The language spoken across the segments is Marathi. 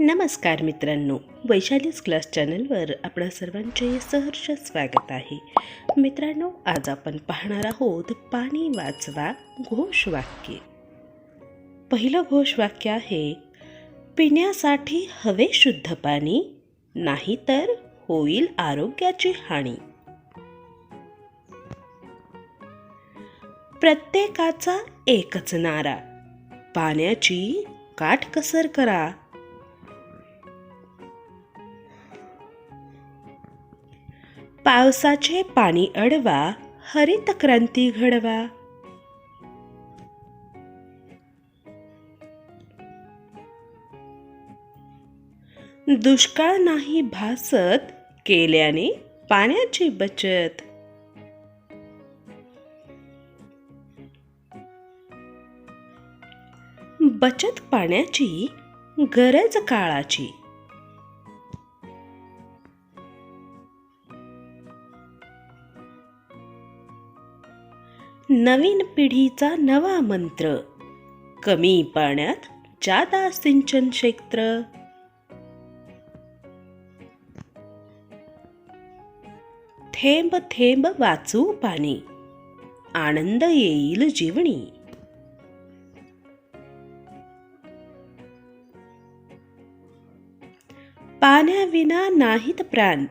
नमस्कार मित्रांनो वैशालीज क्लास चॅनलवर आपणा सर्वांचे सहर्ष स्वागत आहे. मित्रांनो आज आपण पाहणार आहोत पाणी वाचवा घोषवाक्य पहिलं घोषवाक्य आहे पिण्यासाठी हवे शुद्ध पाणी नाहीतर होईल आरोग्याची हानी. प्रत्येकाचा एकच नारा पाण्याची काटकसर करा पावसाचे पाणी अडवा हरित क्रांती घडवा. दुष्काळ नाही भासत केल्याने पाण्याची बचत. बचत पाण्याची गरज काळाची. नवीन पिढीचा नवा मंत्र. कमी पाण्यात जादा सिंचन क्षेत्र. थेंब थेंब वाचू पाणी. आनंद येईल जीवनी. पाण्याविना नाहीत प्राण.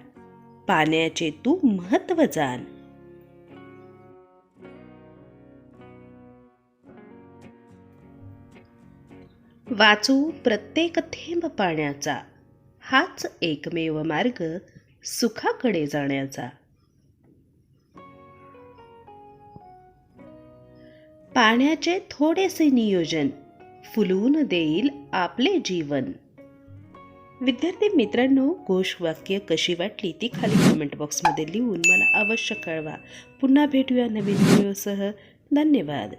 पाण्याचे तू महत्त्व जाण. वाचू प्रत्येक थेंब पाण्याचा. हाच एकमेव मार्ग सुखाकडे जाण्याचा. पाण्याचे थोडेसे नियोजन फुलवून देईल आपले जीवन. विद्यार्थी मित्रांनो घोषवाक्य कशी वाटली ती खाली कमेंट बॉक्समध्ये लिहून मला अवश्य कळवा. पुन्हा भेटूया नवीन व्हिडिओसह धन्यवाद.